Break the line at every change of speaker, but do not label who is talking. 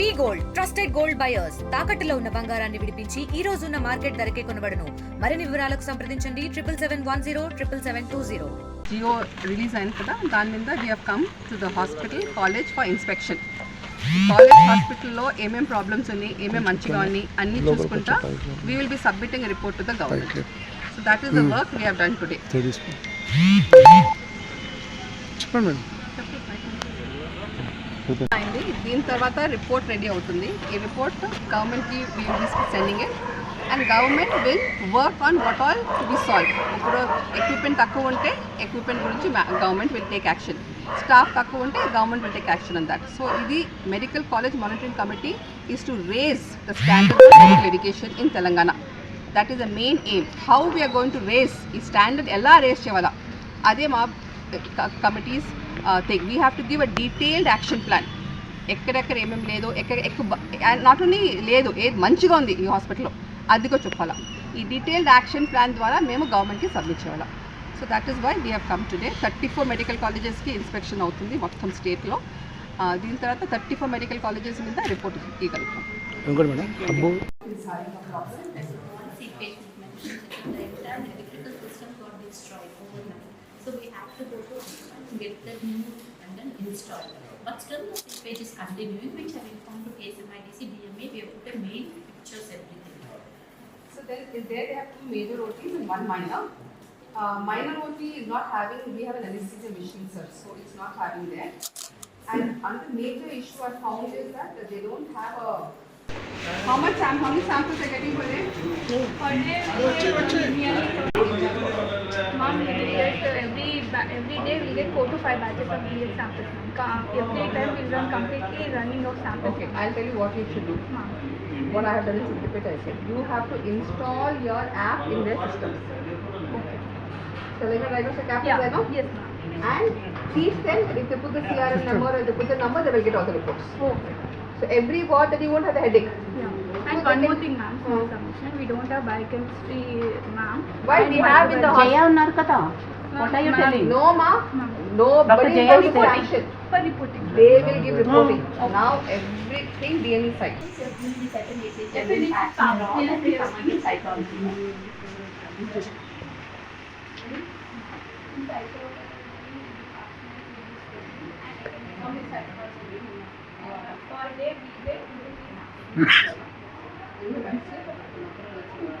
V gold trusted gold buyers తాకట్టులో ఉన్న బంగారాన్ని విడిపించి ఈ రోజు ఉన్న మార్కెట్ ధరకే కొనబడను. మరిన్ని వివరాలకు సంప్రదించండి. Triple seven one zero triple seven two zero.
Jio release అయింది కదా దాని మీద we have come to the hospital college for inspection college హాస్పిటల్లో ఏమేం ప్రాబ్లమ్స్ ఉన్నాయి ఏమేం మంచిగా ఉన్నాయి అన్నీ చూసుకుంటా we will be submitting report to the government so that is the work we have done today
చెప్పండి మేడం.
అయింది. దీని తర్వాత రిపోర్ట్ రెడీ అవుతుంది. ఈ రిపోర్ట్ గవర్నమెంట్కి sending and government will work on what all to be solve ఇప్పుడు equipment తక్కువ ఉంటే ఎక్విప్మెంట్ గురించి government will take action staff తక్కువ ఉంటే government will take action on that so ఇది medical college monitoring committee is to raise the standard of medical education in Telangana that is the main aim how we are going to raise ఈ standard ఎలా raise చేయాలా? అదే మా committees thing we have to give a detailed action plan ఎక్కడెక్కడ ఏమేమి లేదు ఎక్కడ ఎక్కువ నాట్ ఓన్లీ లేదు ఏది మంచిగా ఉంది ఈ హాస్పిటల్లో అది కూడా చెప్పాలా. ఈ డీటెయిల్డ్ యాక్షన్ ప్లాన్ ద్వారా మేము గవర్నమెంట్కి సబ్మిట్ చేయాలా. So that is why we have come today thirty four medical కాలేజెస్కి inspection అవుతుంది మొత్తం స్టేట్లో దీని తర్వాత థర్టీ ఫోర్ మెడికల్ కాలేజెస్ మీద రిపోర్ట్ ఇవ్వగలుగుతాం.
ఇంకోటి madam?
So we have to go to and get the new and then install. But still the seepage is continuing, which have informed to KSMIDC, DMA, we have put a mail, pictures, everything.
So there is there they have two major OTs and one minor. Uh, minor OT is not having, we have an anesthesia machine, sir, so it's not having there. And another major issue I found is that they don't have a. How much sam, how many samples are getting per day?
Ma'am, we get every ba- every day we get four to five batches of BS samples. Every time we run completely running of samples.
Okay, I'll tell you what you should do.
Ma'am.
What I have done is repeat I said. You have to install your app in their systems. So like a Rhino app is
Yeah.
there, no?
Yes, ma'am.
And teach them if they put the CRM number or they put the number, they will get all the reports.
Okay.
So every word that you won't have a headache.
One more thing, ma'am. For hmm. submission, we don't have biochemistry, ma'am.
Why we have in the
Jaya and Naraka. What are
you
telling?
No,
ma'am.
No,
but
it
is.
For
reporting.
They will give hmm. reporting. Now everything
DNA
is Definitely psychology.